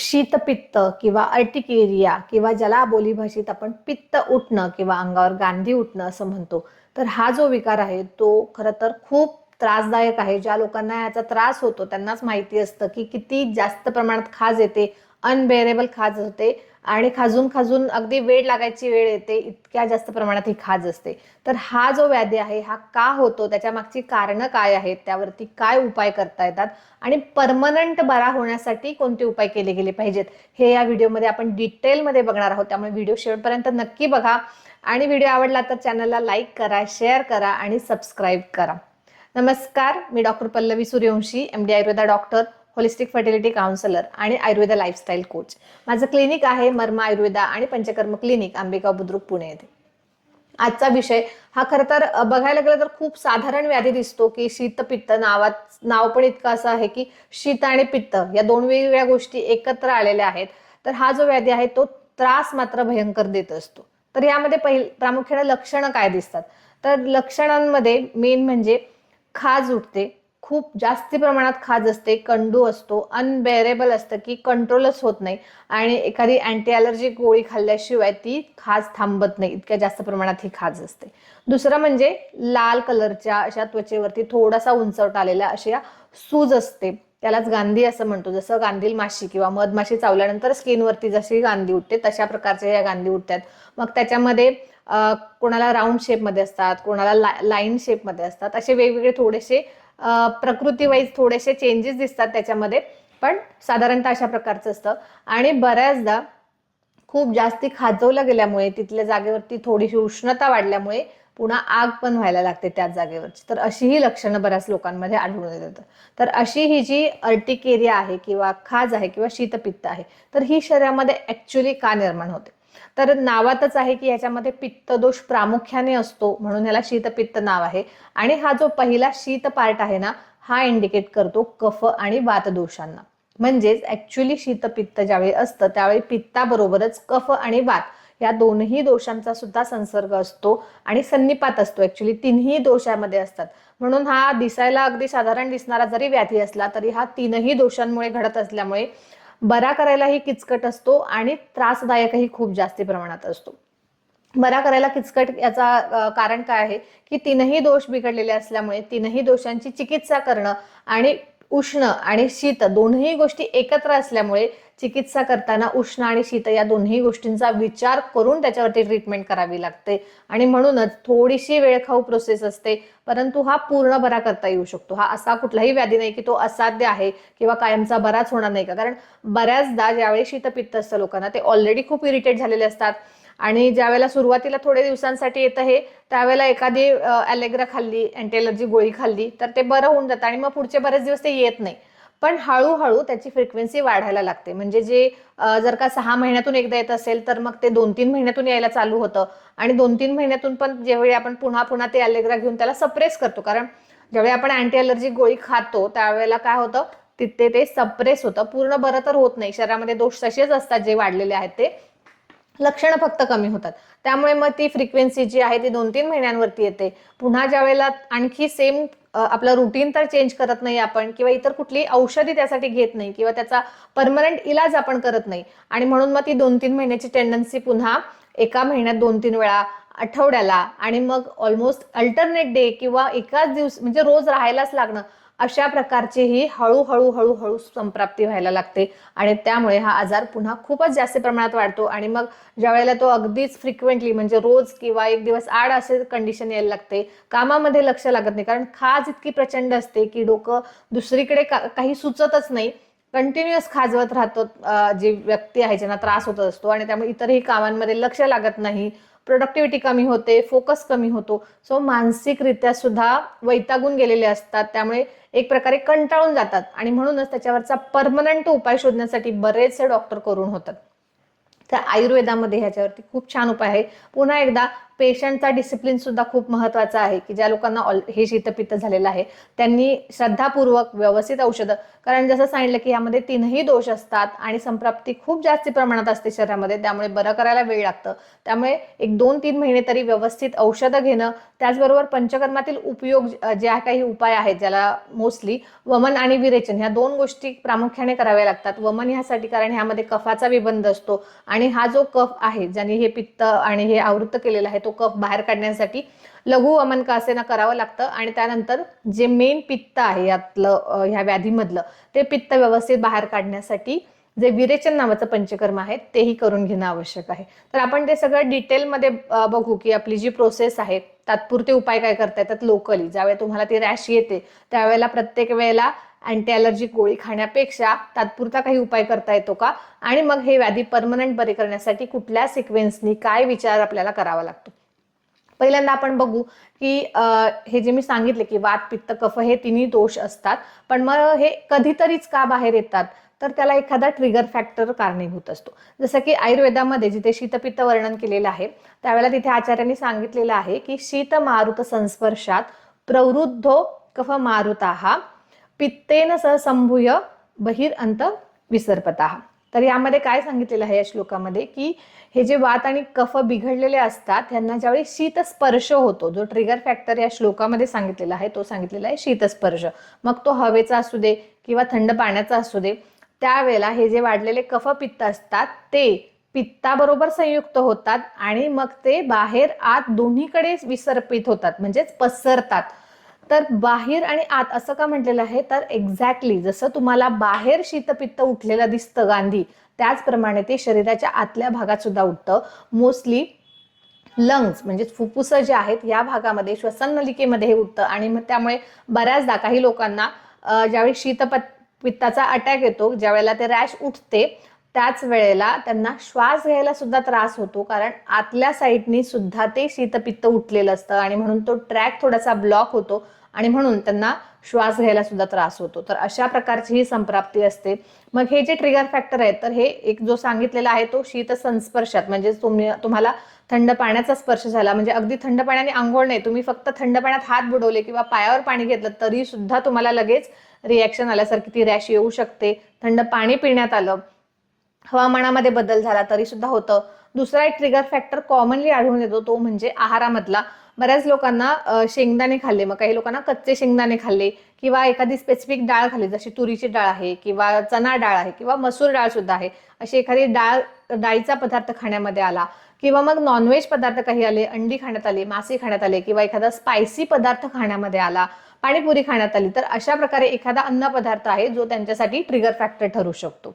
शीतपित्त किंवा अर्टिकेरिया किंवा ज्याला बोलीभाषेत आपण पित्त उठणं किंवा अंगावर गांधी उठणं असं म्हणतो. तर हा जो विकार आहे तो खरं तर खूप त्रासदायक आहे. ज्या लोकांना याचा त्रास होतो त्यांनाच माहिती असतं की किती जास्त प्रमाणात खाज येते अनबेअरेबल खाज होते. आणि खाजून खाजून अगदी वेळ लागायची वेळ येते इतक्या जास्त प्रमाणात ही खाज असते. तर हा जो व्याधी आहे हा का होतो त्याच्या मागची कारणं काय आहेत त्यावरती काय उपाय करता येतात आणि परमनंट बरा होण्यासाठी कोणते उपाय केले गेले पाहिजेत हे या व्हिडिओमध्ये आपण डिटेलमध्ये बघणार आहोत. त्यामुळे व्हिडिओ शेवटपर्यंत नक्की बघा आणि व्हिडिओ आवडला तर चॅनलला लाईक करा शेअर करा आणि सबस्क्राईब करा. नमस्कार मी doctor Pallavi Suryavanshi M D Ayurveda doctor holistic fertility counsellor आणि आयुर्वेदा लाईफस्टाईल कोच माझं क्लिनिक आहे मर्मा आयुर्वेदा आणि पंचकर्म क्लिनिक अंबिका बुद्रुक पुणे येथे. आजचा विषय हा खरं तर बघायला गेलं तर खूप साधारण व्याधी दिसतो की शीत पित्त नावात नाव पण इतकं असं आहे की शीत आणि पित्त या दोन वेगवेगळ्या गोष्टी एकत्र आलेल्या आहेत. तर हा जो व्याधी आहे तो त्रास मात्र भयंकर देत असतो. तर यामध्ये पहिल प्रामुख्याने लक्षणं काय दिसतात? तर लक्षणांमध्ये मेन म्हणजे खाज उठते खूप जास्ती प्रमाणात खाज असते कंडू असतो अनबेरेबल असतं की कंट्रोलच होत नाही. आणि एखादी अँटी अलर्जी गोळी खाल्ल्याशिवाय ती खाज थांबत नाही इतक्या जास्त प्रमाणात ही खाज असते. दुसरं म्हणजे लाल कलरच्या अशा त्वचेवरती थोडासा उंचवटा आलेल्या अशा सूज असते. त्यालाच गांधी असं म्हणतो. जसं गांधील माशी किंवा मधमाशी चावल्यानंतर स्किनवरती जशी गांधी उठते तशा प्रकारच्या या गांधी उठतात. मग त्याच्यामध्ये कोणाला राऊंड शेपमध्ये असतात कोणाला ला लाईन शेपमध्ये असतात असे वेगवेगळे थोडेसे प्रकृती वाईज थोडेसे चेंजेस दिसतात त्याच्यामध्ये पण साधारणतः अशा प्रकारचं असतं. आणि बऱ्याचदा खूप जास्ती खाजवलं गेल्यामुळे तिथल्या जागेवरती थोडीशी उष्णता वाढल्यामुळे पुन्हा आग पण व्हायला लागते त्याच जागेवरची. तर अशीही लक्षणं बऱ्याच लोकांमध्ये आढळून येतात. तर अशी ही जी अर्टिकेरिया आहे किंवा खाज आहे किंवा शीतपित्त आहे तर ही शरीरामध्ये ऍक्च्युली का निर्माण होते? तर नावातच आहे की याच्यामध्ये पित्तदोष प्रामुख्याने असतो म्हणून ह्याला शीतपित्त नाव आहे. आणि हा जो पहिला शीत पार्ट आहे ना हा इंडिकेट करतो कफ आणि वात दोषांना म्हणजेच ऍक्च्युली शीतपित्त ज्यावेळी असतं त्यावेळी पित्ताबरोबरच कफ आणि वात या दोनही दोषांचा सुद्धा संसर्ग असतो आणि संनिपात असतो. ऍक्च्युली तिन्ही दोषामध्ये असतात. म्हणून हा दिसायला अगदी साधारण दिसणारा जरी व्याधी असला तरी हा तीनही दोषांमुळे घडत असल्यामुळे बरा करायलाही किचकट असतो आणि त्रासदायकही खूप जास्ती प्रमाणात असतो. बरा करायला किचकट याचा कारण काय आहे की तीनही दोष बिघडलेले असल्यामुळे तीनही दोषांची चिकित्सा करणं आणि उष्ण आणि शीत दोन्ही गोष्टी एकत्र असल्यामुळे चिकित्सा करताना उष्ण आणि शीत या दोन्ही गोष्टींचा विचार करून त्याच्यावरती ट्रीटमेंट करावी लागते. आणि म्हणूनच थोडीशी वेळखाऊ प्रोसेस असते परंतु हा पूर्ण बरा करता येऊ शकतो. हा असा कुठलाही व्याधी नाही की तो असाध्य आहे किंवा कायमचा बराच होणार नाही का? कारण बऱ्याचदा ज्यावेळी शीतपित्त असतं लोकांना ते ऑलरेडी खूप इरिटेट झालेले असतात. आणि ज्यावेळेला सुरुवातीला थोड्या दिवसांसाठी येतं हे त्यावेळेला एखादी ॲलेग्रा खाल्ली अँटी गोळी खाल्ली तर ते बरं होऊन जातं आणि मग पुढचे बरेच दिवस ते येत नाही. पण हळूहळू त्याची फ्रिक्वेन्सी वाढायला लागते. म्हणजे जे जर का सहा महिन्यातून एकदा येत असेल तर मग ते दोन तीन महिन्यातून यायला चालू होतं. आणि दोन तीन महिन्यातून पण ज्यावेळी आपण पुन्हा पुन्हा ते अलेग्रा घेऊन त्याला सप्रेस करतो. कारण ज्यावेळी आपण अँटी अलर्जी गोळी खातो त्यावेळेला काय होतं? तिथे ते सप्रेस होतं. पूर्ण बरं तर होत नाही. शरीरामध्ये दोष तसेच असतात जे वाढलेले आहेत ते. लक्षणं फक्त कमी होतात. त्यामुळे मग ती फ्रिक्वेन्सी जी आहे ती दोन तीन महिन्यांवरती येते. पुन्हा ज्या वेळेला आणखी सेम आपलं रुटीन तर चेंज करत नाही आपण किंवा इतर कुठली औषधी त्यासाठी घेत नाही किंवा त्याचा परमनंट इलाज आपण करत नाही. आणि म्हणून मग ती दोन तीन महिन्याची टेंडन्सी पुन्हा एका महिन्यात दोन तीन वेळा आठवड्याला आणि मग ऑलमोस्ट अल्टरनेट डे किंवा एकाच दिवस म्हणजे रोज राहायलाच लागणं अशा प्रकारची ही हळूहळू हळूहळू संप्राप्ती व्हायला लागते. आणि त्यामुळे हा आजार पुन्हा खूपच जास्त प्रमाणात वाढतो. आणि मग ज्या वेळेला तो अगदीच फ्रिक्वेंटली म्हणजे रोज किंवा एक दिवस आड असे कंडिशन यायला लागते कामामध्ये लक्ष लागत नाही. कारण खाज इतकी प्रचंड असते की डोकं दुसरीकडे का- काही सुचतच नाही. कंटिन्युअस खाजवत राहतो जी व्यक्ती आहे ज्यांना त्रास होत असतो आणि त्यामुळे इतरही कामांमध्ये लक्ष लागत नाही. प्रोडक्टिव्हिटी कमी होते फोकस कमी होतो. सो मानसिकरित्या सुद्धा वैतागून गेलेले असतात. त्यामुळे एक प्रकारे कंटाळून जातात. आणि म्हणूनच त्याच्यावरचा परमनंट उपाय शोधण्यासाठी बरेचसे डॉक्टर करून होतात. तर आयुर्वेदामध्ये ह्याच्यावरती खूप छान उपाय आहे. पुन्हा एकदा पेशंटचा डिसिप्लिन सुद्धा खूप महत्त्वाचा आहे की ज्या लोकांना ऑल हे शीतपित्त झालेलं आहे त्यांनी श्रद्धापूर्वक व्यवस्थित औषधं कारण जसं सांगितलं की यामध्ये तीनही दोष असतात आणि संप्राप्ती खूप जास्त प्रमाणात असते शरीरामध्ये त्यामुळे बरं करायला वेळ लागतं. त्यामुळे एक दोन तीन महिने तरी व्यवस्थित औषधं घेणं त्याचबरोबर पंचकर्मातील उपयोग ज्या काही उपाय आहेत ज्याला मोस्टली वमन आणि विरेचन ह्या दोन गोष्टी प्रामुख्याने कराव्या लागतात. वमन ह्यासाठी कारण ह्यामध्ये कफाचा विबंध असतो आणि हा जो कफ आहे ज्याने हे पित्त आणि हे आवृत्त केलेला आहे तो कफ बाहेर काढण्यासाठी लघु वमन का असे ना करावं लागतं. आणि त्यानंतर जे मेन पित्त आहे यातलं ह्या व्याधीमधलं ते पित्त व्यवस्थित बाहेर काढण्यासाठी जे विरेचन नावाचं पंचकर्म आहे तेही करून घेणं आवश्यक आहे. तर आपण ते सगळं डिटेलमध्ये बघू की आपली जी प्रोसेस आहे तात्पुरते उपाय काय करता येतात लोकली ज्यावेळेला तुम्हाला ती रॅश येते त्यावेळेला प्रत्येक वेळेला अँटी अलर्जिक गोळी खाण्यापेक्षा तात्पुरता काही उपाय करता येतो का? आणि मग हे व्याधी परमनंट बरे करण्यासाठी कुठल्या सिक्वेन्सनी काय विचार आपल्याला करावा लागतो? पहिल्यांदा आपण बघू की हे जे मी सांगितले की वात पित्त कफ हे तिन्ही दोष असतात पण मग हे कधीतरीच का बाहेर येतात? तर त्याला एखादा ट्रिगर फॅक्टर कारणीभूत असतो. जसं की आयुर्वेदामध्ये जिथे शीतपित्त वर्णन केलेलं आहे त्यावेळेला तिथे आचार्यांनी सांगितलेलं आहे की शीत मारुत संस्पर्शात प्रवृद्धो कफ मारुता पित्तेन सह संभूय बहिर अंत विसर्पता. तर यामध्ये काय सांगितलेलं आहे या श्लोकामध्ये? की हे जे वात आणि कफ बिघडलेले असतात त्यांना ज्यावेळी शीतस्पर्श होतो जो ट्रिगर फॅक्टर या श्लोकामध्ये सांगितलेला आहे तो सांगितलेला आहे शीतस्पर्श. मग तो हवेचा असू दे किंवा थंड पाण्याचा असू दे त्यावेळेला हे जे वाढलेले कफ पित्त असतात ते पित्ताबरोबर संयुक्त होतात आणि मग ते बाहेर आत दोन्हीकडे विसर्पित होतात म्हणजेच पसरतात. तर बाहेर आणि आत असं का म्हटलेलं आहे? तर एक्झॅक्टली जसं तुम्हाला बाहेर शीतपित्त उठलेलं दिसतं गांधी त्याचप्रमाणे ते शरीराच्या आतल्या भागात सुद्धा उठतं. मोस्टली लंग्स म्हणजे फुफ्फुसं जे आहेत या भागामध्ये श्वसन नलिकेमध्ये हे उठतं. आणि मग त्यामुळे बऱ्याचदा काही लोकांना ज्यावेळी शीतपत पित्ताचा अटॅक येतो ज्यावेळेला ते रॅश उठते त्याच वेळेला त्यांना श्वास घ्यायला सुद्धा त्रास होतो. कारण आतल्या साईडनी सुद्धा ते शीतपित्त उठलेलं असतं. आणि म्हणून तो ट्रॅक थोडासा ब्लॉक होतो. आणि म्हणून त्यांना श्वास घ्यायला सुद्धा त्रास होतो. तर अशा प्रकारची ही संप्राप्ती असते. मग हे जे ट्रिगर फॅक्टर आहेत तर हे एक जो सांगितलेला आहे तो शीत संस्पर्शात म्हणजे तुम्हाला थंड पाण्याचा स्पर्श झाला म्हणजे अगदी थंड पाण्याने आंघोळ नाही तुम्ही फक्त थंड पाण्यात हात बुडवले किंवा पायावर पाणी घेतलं तरी सुद्धा तुम्हाला लगेच रिॲक्शन आल्यासारखी ती रॅश येऊ शकते. थंड पाणी पिण्यात आलं हवामानामध्ये बदल झाला तरी सुद्धा होतं. दुसरा एक ट्रिगर फॅक्टर कॉमनली आढळून येतो तो म्हणजे आहारामधला. बऱ्याच लोकांना शेंगदाणे खाल्ले. मग काही लोकांना कच्चे शेंगदाणे खाल्ले किंवा एखादी स्पेसिफिक डाळ खाल्ली जशी तुरीची डाळ आहे किंवा चना डाळ आहे किंवा मसूर डाळ सुद्धा आहे. अशी एखादी डाळ डाळीचा पदार्थ खाण्यामध्ये आला किंवा मग नॉनव्हेज पदार्थ काही आले अंडी खाण्यात आले मासे खाण्यात आले किंवा एखादा स्पायसी पदार्थ खाण्यामध्ये आला पाणीपुरी खाण्यात आली तर अशा प्रकारे एखादा अन्न पदार्थ आहे जो त्यांच्यासाठी ट्रिगर फॅक्टर ठरू शकतो.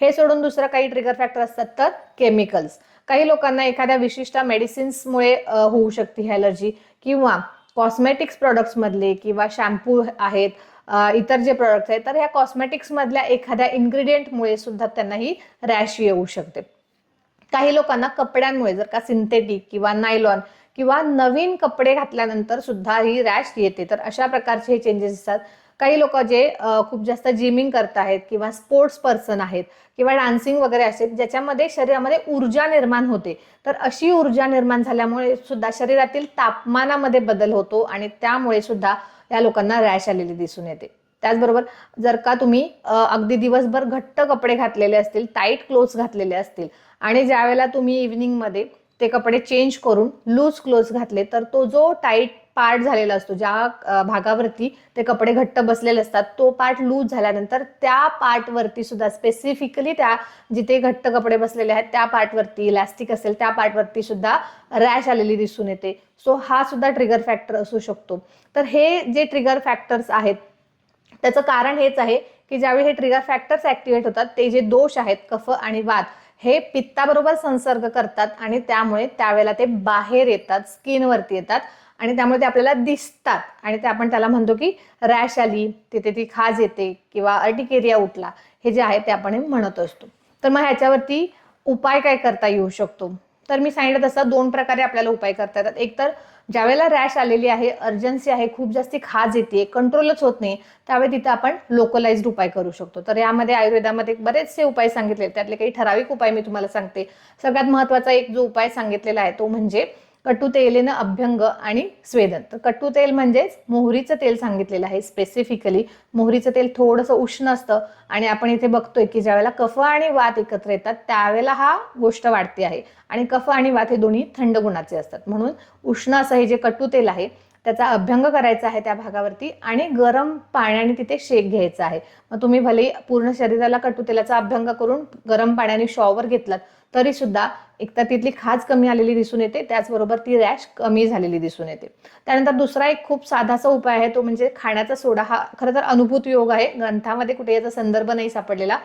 हे सोडून दुसरं काही ट्रिगर फॅक्टर असतात तर केमिकल्स काही लोकांना एखाद्या विशिष्ट मेडिसिन्समुळे होऊ शकते ही ॲलर्जी किंवा कॉस्मेटिक्स प्रॉडक्ट्समधले किंवा शॅम्पू आहेत इतर जे प्रॉडक्ट्स आहेत तर ह्या कॉस्मेटिक्समधल्या एखाद्या इन्ग्रेडियंटमुळे सुद्धा त्यांना ही रॅश येऊ शकते. काही लोकांना कपड्यांमुळे जर का सिंथेटिक किंवा नायलॉन किंवा नवीन कपडे घातल्यानंतर सुद्धा ही रॅश येते तर अशा प्रकारचे हे चेंजेस असतात काही लोक जे खूप जास्त जिमिंग करत आहेत किंवा स्पोर्ट्स पर्सन आहेत किंवा डान्सिंग वगैरे असेल ज्याच्यामध्ये शरीरामध्ये ऊर्जा निर्माण होते. तर अशी ऊर्जा निर्माण झाल्यामुळे सुद्धा शरीरातील तापमानामध्ये बदल होतो आणि त्यामुळे सुद्धा या लोकांना रॅश आलेली दिसून येते. त्याचबरोबर जर का तुम्ही अगदी दिवसभर घट्ट कपडे घातलेले असतील टाईट क्लोथ्स घातलेले असतील आणि ज्यावेळेला तुम्ही इव्हिनिंगमध्ये ते कपडे चेंज करून लूज क्लोथ्स घातले तर तो जो टाईट पार्ट झालेला असतो. ज्या भागावरती ते कपडे घट्ट बसलेले असतात तो पार्ट लूज झाल्यानंतर त्या पार्टवरती सुद्धा स्पेसिफिकली त्या जिथे घट्ट कपडे बसलेले आहेत त्या पार्टवरती इलॅस्टिक असेल त्या पार्टवरती सुद्धा रॅश आलेली दिसून येते. सो हा सुद्धा ट्रिगर फॅक्टर असू शकतो. तर हे जे ट्रिगर फॅक्टर्स आहेत त्याचं कारण हेच आहे की ज्यावेळी हे ट्रिगर फॅक्टर्स ऍक्टिव्हेट होतात ते जे दोष आहेत कफ आणि वात हे पित्ताबरोबर संसर्ग करतात आणि त्यामुळे त्यावेळेला ते बाहेर येतात स्किनवरती येतात. आणि त्यामुळे ते आपल्याला दिसतात. आणि ते आपण त्याला म्हणतो की रॅश आली तिथे ती खाज येते किंवा अर्टिकेरिया उठला. हे जे आहे ते आपण म्हणत असतो. तर मग ह्याच्यावरती उपाय काय करता येऊ शकतो? तर मी सांगितलं तसं दोन प्रकारे आपल्याला उपाय करता येतात. एक तर ज्यावेळेला रॅश आलेली आहे अर्जन्सी आहे खूप जास्ती खाज येते कंट्रोलच होत नाही त्यावेळी तिथे आपण लोकलाइज्ड उपाय करू शकतो. तर यामध्ये आयुर्वेदामध्ये बरेचसे उपाय सांगितले त्यातले काही ठराविक उपाय मी तुम्हाला सांगते. सगळ्यात महत्त्वाचा एक जो उपाय सांगितलेला आहे तो म्हणजे कटुतेलेनं अभ्यंग आणि स्वेदन. तर कटुतेल म्हणजेच मोहरीचं तेल सांगितलेलं आहे स्पेसिफिकली मोहरीचं तेल थोडंसं उष्ण असतं आणि आपण इथे बघतोय की ज्यावेळेला कफ आणि वात एकत्र येतात त्यावेळेला हा गोष्ट वाढते आहे. आणि कफ आणि वात हे दोन्ही थंड गुणाचे असतात. म्हणून उष्ण असं हे जे कटुतेल आहे त्याचा अभ्यंग करायचा आहे त्या भागावरती आणि गरम पाण्याने तिथे शेक घ्यायचा आहे. मग तुम्ही भले पूर्ण शरीराला कटुतेलाचा अभ्यंग करून गरम पाण्याने शॉवर घेतलात तरी सुद्धा एकतर तिथली खाज कमी आलेली दिसून येते त्याचबरोबर ती रॅश कमी झालेली दिसून येते. त्यानंतर दुसरा एक खूप साधासा उपाय आहे तो म्हणजे खाण्याचा सोडा हा खरं तर अनुभूत योग आहे ग्रंथामध्ये कुठे याचा संदर्भ नाही सापडलेला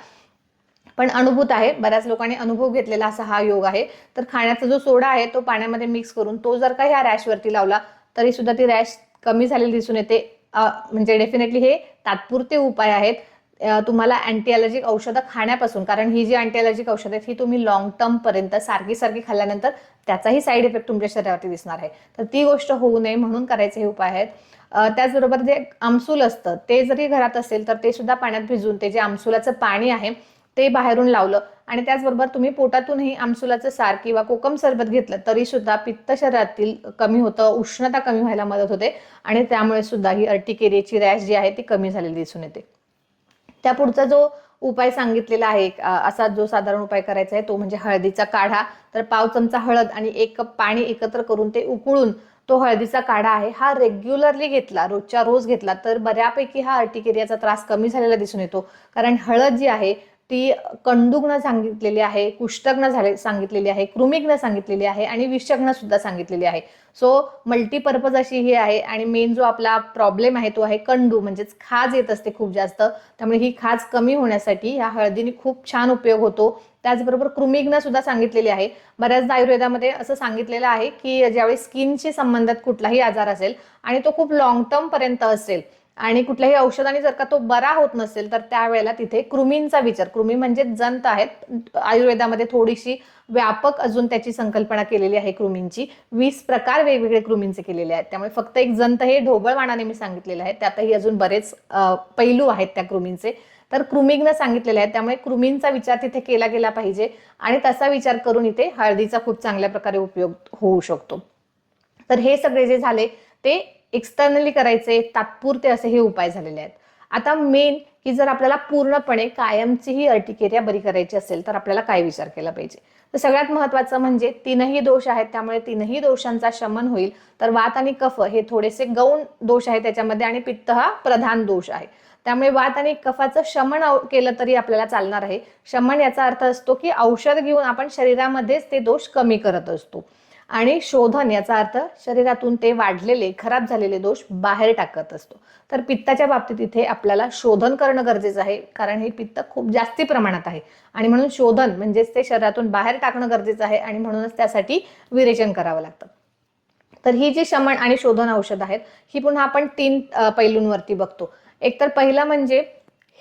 पण अनुभूत आहे. बऱ्याच लोकांनी अनुभव घेतलेला असा हा योग आहे. तर खाण्याचा जो सोडा आहे तो पाण्यामध्ये मिक्स करून तो जर का ह्या रॅशवरती लावला तरी सुद्धा ती रॅश कमी झालेली दिसून येते. म्हणजे डेफिनेटली हे तात्पुरते उपाय आहेत. तुम्हाला अँटी अलर्जिक औषधं खाण्यापासून कारण ही जी अँटी अलर्जिक औषधं आहेत ही तुम्ही लॉंग टर्म पर्यंत सारखी सारखी खाल्ल्यानंतर त्याचाही साईड इफेक्ट तुमच्या शरीरावरती दिसणार आहे. तर ती गोष्ट होऊ नये म्हणून करायचे हे उपाय आहेत. त्याचबरोबर जे आमसूल असतं ते जरी घरात असेल तर ते सुद्धा पाण्यात भिजून ते जे आमसुलाचं पाणी आहे ते बाहेरून लावलं आणि त्याचबरोबर तुम्ही पोटातूनही आमसुलाचं सार किंवा कोकम सरबत घेतलं तरी सुद्धा पित्त शरीरातील कमी होतं उष्णता कमी व्हायला मदत होते आणि त्यामुळे सुद्धा ही अर्टिकेरियाची रॅश जी आहे ती कमी झालेली दिसून येते. त्या पुढचा जो उपाय सांगितलेला आहे असा जो साधारण उपाय करायचा आहे तो म्हणजे हळदीचा काढा. तर पाव चमचा हळद आणि एक कप पाणी एकत्र करून ते उकळून तो हळदीचा काढा आहे. हा रेग्युलरली घेतला रोजच्या रोज घेतला तर बऱ्यापैकी हा अर्टिकेरियाचा त्रास कमी झालेला दिसून येतो. कारण हळद जी आहे ती कंदुग्न सांगितलेली आहे कुष्ठग्न झाले सांगितलेली आहे कृमिग्न सांगितलेली आहे आणि विषग्न सुद्धा सांगितलेली आहे. सो मल्टीपर्पज अशी ही आहे आणि मेन जो आपला प्रॉब्लेम आहे तो आहे कंडू म्हणजेच खाज येत असते खूप जास्त. त्यामुळे ही खाज कमी होण्यासाठी ह्या हळदीने खूप छान उपयोग होतो. त्याचबरोबर कृमिग्न सुद्धा सांगितलेली आहे. बऱ्याचदा आयुर्वेदामध्ये असं सांगितलेलं आहे की ज्यावेळी स्किनशी संबंधित कुठलाही आजार असेल आणि तो खूप लॉंग टर्म पर्यंत असेल आणि कुठल्याही औषधाने जर का तो बरा होत नसेल तर त्यावेळेला तिथे कृमींचा विचार कृमी म्हणजे जंत आहेत आयुर्वेदामध्ये थोडीशी व्यापक अजून त्याची संकल्पना केलेली आहे कृमींची. वीस प्रकार वेगवेगळे कृमींचे केलेले आहेत. त्यामुळे फक्त एक जंत हे ढोबळमानाने मी सांगितलेलं आहे. त्यातही अजून बरेच पैलू आहेत त्या कृमींचे. तर कृमिग्न सांगितलेले आहेत. त्यामुळे कृमींचा विचार तिथे केला गेला पाहिजे आणि तसा विचार करून इथे हळदीचा खूप चांगल्या प्रकारे उपयोग होऊ शकतो. तर हे सगळे जे झाले ते एक्सटर्नली करायचे तात्पुरते असे हे उपाय झालेले आहेत. आता मेन की जर आपल्याला पूर्णपणे कायमची ही अर्टिकेरिया बरी करायची असेल तर आपल्याला काय विचार केला पाहिजे? तर सगळ्यात महत्वाचं म्हणजे तीनही दोष आहेत त्यामुळे तीनही दोषांचा शमन होईल. तर वात आणि कफ हे थोडेसे गौण दोष आहे त्याच्यामध्ये आणि पित्त हा प्रधान दोष आहे. त्यामुळे वात आणि कफाचं शमन केलं तरी आपल्याला चालणार आहे. शमन याचा अर्थ असतो की औषध घेऊन आपण शरीरामध्येच ते दोष कमी करत असतो. आणि शोधन याचा अर्थ शरीरातून ते वाढलेले खराब झालेले दोष बाहेर टाकत असतो. तर पित्ताच्या बाबतीत इथे आपल्याला शोधन करणं गरजेचं आहे कारण हे पित्त खूप जास्ती प्रमाणात आहे. आणि म्हणून शोधन म्हणजेच ते शरीरातून बाहेर टाकणं गरजेचं आहे आणि म्हणूनच त्यासाठी विरेचन करावं लागतं. तर ही जी शमन आणि शोधन औषध आहेत ही पुन्हा आपण तीन पैलूंवरती बघतो. एकतर पहिलं म्हणजे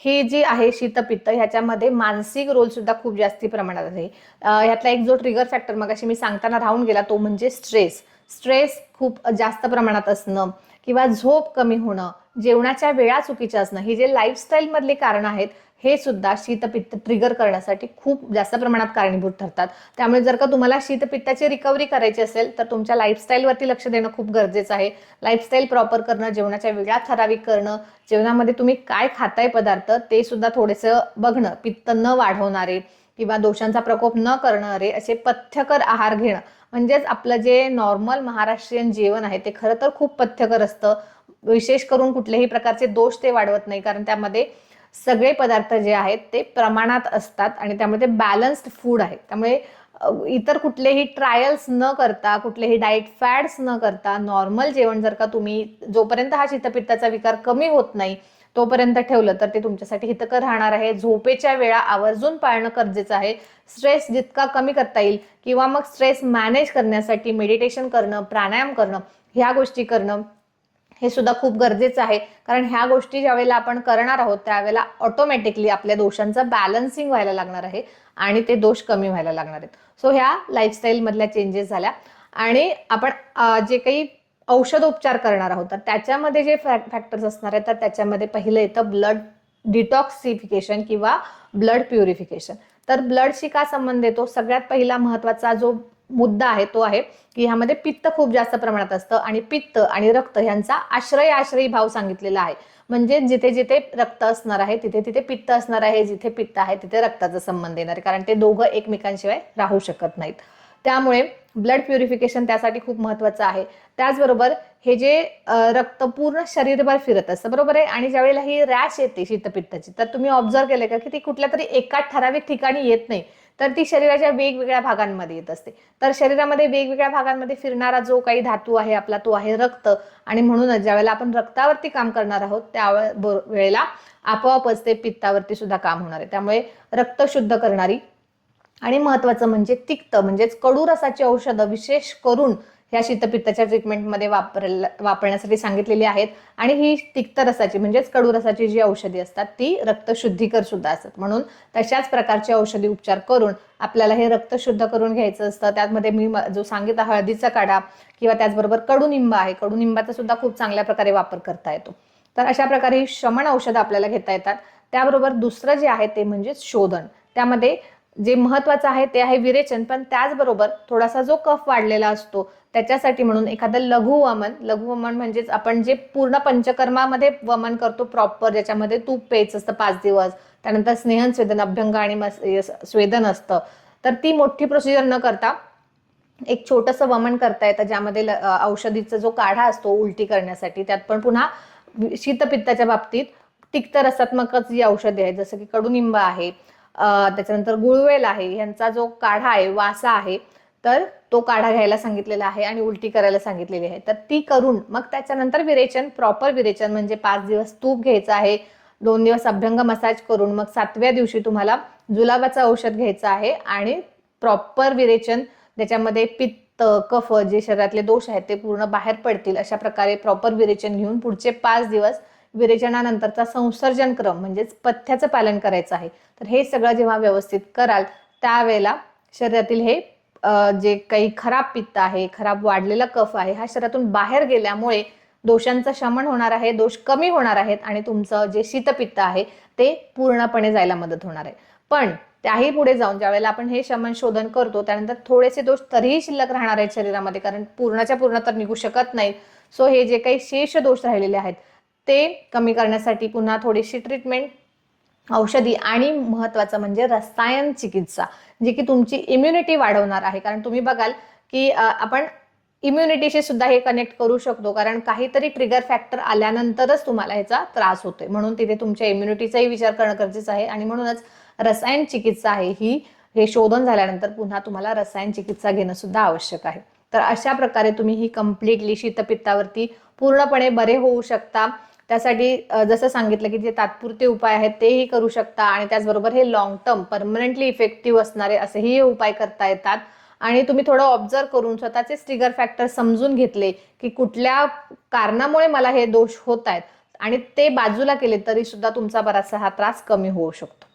हे जे आहे शीतपित्त ह्याच्यामध्ये मानसिक रोल सुद्धा खूप जास्ती प्रमाणात आहे. ह्यातला एक जो ट्रिगर फॅक्टर मग मी सांगताना राहून गेला तो म्हणजे स्ट्रेस स्ट्रेस खूप जास्त प्रमाणात असणं किंवा झोप कमी होणं जेवणाच्या वेळा चुकीच्या असणं ही जे लाईफस्टाईलमधले कारण आहेत हे सुद्धा शीतपित्त ट्रिगर करण्यासाठी खूप जास्त प्रमाणात कारणीभूत ठरतात. त्यामुळे जर का तुम्हाला शीतपित्ताची रिकव्हरी करायची असेल तर तुमच्या लाईफस्टाईलवरती लक्ष देणं खूप गरजेचं आहे. लाईफस्टाईल प्रॉपर करणं जेवणाच्या वेळा ठराविक करणं जेवणामध्ये तुम्ही काय खाताय पदार्थ ते सुद्धा थोडेसं बघणं पित्त न वाढवणारे किंवा दोषांचा प्रकोप न करणारे असे पथ्यकर आहार घेणं. म्हणजेच आपलं जे नॉर्मल महाराष्ट्रीयन जेवण आहे ते खरं तर खूप पथ्यकर असतं. विशेष करून कुठल्याही प्रकारचे दोष ते वाढवत नाही कारण त्यामध्ये सगळे पदार्थ जे आहेत ते प्रमाणात असतात आणि त्यामुळे ते बॅलन्स्ड फूड आहे. त्यामुळे इतर कुठलेही ट्रायल्स न करता कुठलेही डाएट फॅड्स न करता नॉर्मल जेवण जर का तुम्ही जोपर्यंत हा शीतपित्ताचा विकार कमी होत नाही तोपर्यंत ठेवलं तर ते तुमच्यासाठी हितकर राहणार आहे. झोपेच्या वेळा आवर्जून पाळणं गरजेचं आहे. स्ट्रेस जितका कमी करता येईल किंवा मग स्ट्रेस मॅनेज करण्यासाठी मेडिटेशन करणं प्राणायाम करणं ह्या गोष्टी करणं हे सुद्धा खूप गरजेचं आहे. कारण ह्या गोष्टी ज्यावेळेला आपण करणार आहोत त्यावेळेला ऑटोमॅटिकली आपल्या दोषांचं बॅलन्सिंग व्हायला लागणार आहे आणि ते दोष कमी व्हायला लागणार आहेत. सो ह्या लाईफस्टाईलमधल्या चेंजेस झाल्या. आणि आपण जे काही औषधोपचार करणार आहोत तर त्याच्यामध्ये जे फॅक्टर्स असणार आहेत तर त्याच्यामध्ये पहिलं येतं ब्लड डिटॉक्सिफिकेशन किंवा ब्लड प्युरिफिकेशन तर ब्लडशी का संबंध येतो. सगळ्यात पहिला महत्त्वाचा जो मुद्दा आहे तो आहे की ह्यामध्ये पित्त खूप जास्त प्रमाणात असतं आणि पित्त आणि रक्त यांचा आश्रय आश्रयी भाव सांगितलेला आहे. म्हणजे जिथे जिथे रक्त असणार आहे तिथे तिथे पित्त असणार आहे जिथे पित्त आहे तिथे रक्ताचा संबंध येणार कारण ते दोघं एकमेकांशिवाय राहू शकत नाहीत. त्यामुळे ब्लड प्युरिफिकेशन त्यासाठी खूप महत्वाचं आहे. त्याचबरोबर हे जे रक्त पूर्ण शरीरभर फिरत असतं बरोबर आहे? आणि ज्यावेळेला ही रॅश येते शीतपित्ताची तर तुम्ही ऑब्झर्व केलं का की ती कुठल्या तरी एका ठराविक ठिकाणी येत नाही. तर ती शरीराच्या वेगवेगळ्या भागांमध्ये येत असते. तर शरीरामध्ये वेगवेगळ्या भागांमध्ये फिरणारा जो काही धातू आहे आपला तो आहे रक्त. आणि म्हणूनच ज्यावेळेला आपण रक्तावरती काम करणार आहोत त्या वेळेला आपोआपच ते पित्तावरती सुद्धा काम होणार आहे. त्यामुळे रक्त शुद्ध करणारी आणि महत्वाचं म्हणजे तिक्त म्हणजेच कडू रसाची औषधं विशेष करून ह्या शीतपित्ताच्या ट्रीटमेंटमध्ये वापरल्या वापरण्यासाठी सांगितलेली आहेत. आणि ही तिक्त रसाची म्हणजेच कडू रसाची जी औषधी असतात ती रक्त शुद्धीकर सुद्धा असतात. म्हणून तशाच प्रकारचे औषधी उपचार करून आपल्याला हे रक्त शुद्ध करून घ्यायचं असतं. त्यामध्ये मी म- जो सांगितला हळदीचा काढा किंवा त्याचबरोबर कडुनिंब आहे. कडुनिंबाचा सुद्धा खूप चांगल्या प्रकारे वापर करता येतो. तर अशा प्रकारे ही शमन औषधं आपल्याला घेता येतात. त्याबरोबर दुसरं जे आहे ते म्हणजे शोधन. त्यामध्ये जे महत्वाचं आहे ते आहे विरेचन. पण त्याचबरोबर थोडासा जो कफ वाढलेला असतो त्याच्यासाठी म्हणून एखादं लघु वमन लघु वमन म्हणजेच आपण जे पूर्ण पंचकर्मामध्ये वमन करतो प्रॉपर ज्याच्यामध्ये तूप पेच असतं पाच दिवस त्यानंतर स्नेहन स्वेदन अभ्यंग आणि स्वेदन असतं. तर ती मोठी प्रोसिजर न करता एक छोटंसं वमन करता येतं ज्यामध्ये ल- औषधीचा जो काढा असतो उलटी करण्यासाठी त्यात पण पुन्हा शीतपित्ताच्या बाबतीत तिक्त रसात्मकच जी औषधे आहेत जसं की कडुनिंब आहे त्याच्यानंतर गुळवेल आहे यांचा जो काढा आहे वासा आहे तर तो काढा घ्यायला सांगितलेला आहे आणि उलटी करायला सांगितलेली आहे. तर ती करून मग त्याच्यानंतर विरेचन प्रॉपर विरेचन म्हणजे पाच दिवस तूप घ्यायचं आहे दोन दिवस अभ्यंग मसाज करून मग सातव्या दिवशी तुम्हाला जुलाबाचं औषध घ्यायचं आहे आणि प्रॉपर विरेचन ज्याच्यामध्ये पित्त कफ जे शरीरातले दोष आहेत ते पूर्ण बाहेर पडतील अशा प्रकारे प्रॉपर विरेचन घेऊन पुढचे पाच दिवस विरेचनानंतरचा संसर्जन क्रम म्हणजेच पथ्याचं पालन करायचं आहे. तर हे सगळं जेव्हा व्यवस्थित कराल त्यावेळेला शरीरातील हे जे काही खराब पित्त आहे खराब वाढलेला कफ आहे हा शरीरातून बाहेर गेल्यामुळे दोषांचं शमन होणार आहे दोष कमी होणार आहेत आणि तुमचं जे शीतपित्त आहे ते पूर्णपणे जायला मदत होणार आहे. पण त्याही पुढे जाऊन ज्यावेळेला आपण हे शमन शोधन करतो त्यानंतर थोडेसे दोष तरीही शिल्लक राहणार आहेत शरीरामध्ये कारण पूर्णच्या पूर्ण तर निघू शकत नाही सो हे जे काही शेष दोष राहिलेले आहेत ते कमी करण्यासाठी पुन्हा थोडीशी ट्रीटमेंट औषधी आणि महत्वाचं म्हणजे रसायन चिकित्सा जी की तुमची इम्युनिटी वाढवणार आहे. कारण तुम्ही बघाल की आपण इम्युनिटीशी सुद्धा हे कनेक्ट करू शकतो. कारण काहीतरी ट्रिगर फॅक्टर आल्यानंतरच तुम्हाला ह्याचा त्रास होतोय. म्हणून तिथे तुमच्या इम्युनिटीचाही विचार करणं गरजेचं आहे. आणि म्हणूनच रसायन चिकित्सा आहे ही हे शोधन झाल्यानंतर पुन्हा तुम्हाला रसायन चिकित्सा घेणं सुद्धा आवश्यक आहे. तर अशा प्रकारे तुम्ही ही कम्प्लिटली शीतपित्तावरती पूर्णपणे बरे होऊ शकता. त्यासाठी जसं सांगितलं की जे तात्पुरते उपाय आहेत तेही करू शकता आणि त्याचबरोबर हे लॉंग टर्म परमनंटली इफेक्टिव्ह असणारे असेही हे उपाय करता येतात. आणि तुम्ही थोडं ऑब्झर्व करून स्वतःचे स्टिगर फॅक्टर समजून घेतले की कुठल्या कारणामुळे मला हे दोष होत आहेत आणि ते बाजूला केले तरी सुद्धा तुमचा बराचसा हा त्रास कमी होऊ शकतो.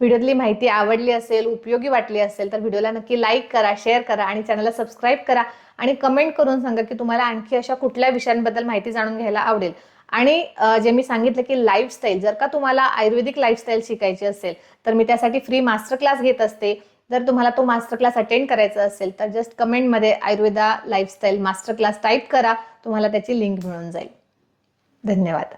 व्हिडिओतली माहिती आवडली असेल उपयोगी वाटली असेल तर व्हिडिओला नक्की लाईक करा शेअर करा आणि चॅनलला सबस्क्राईब करा आणि कमेंट करून सांगा की तुम्हाला आणखी अशा कुठल्या विषयांबद्दल माहिती जाणून घ्यायला आवडेल. आणि जे मी सांगितलं की लाईफस्टाईल जर का तुम्हाला आयुर्वेदिक लाईफस्टाईल शिकायची असेल तर मी त्यासाठी फ्री मास्टर क्लास घेत असते. जर तुम्हाला तो मास्टर क्लास अटेंड करायचा असेल तर जस्ट कमेंटमध्ये Ayurveda lifestyle master class type करा. तुम्हाला त्याची लिंक मिळून जाईल. धन्यवाद.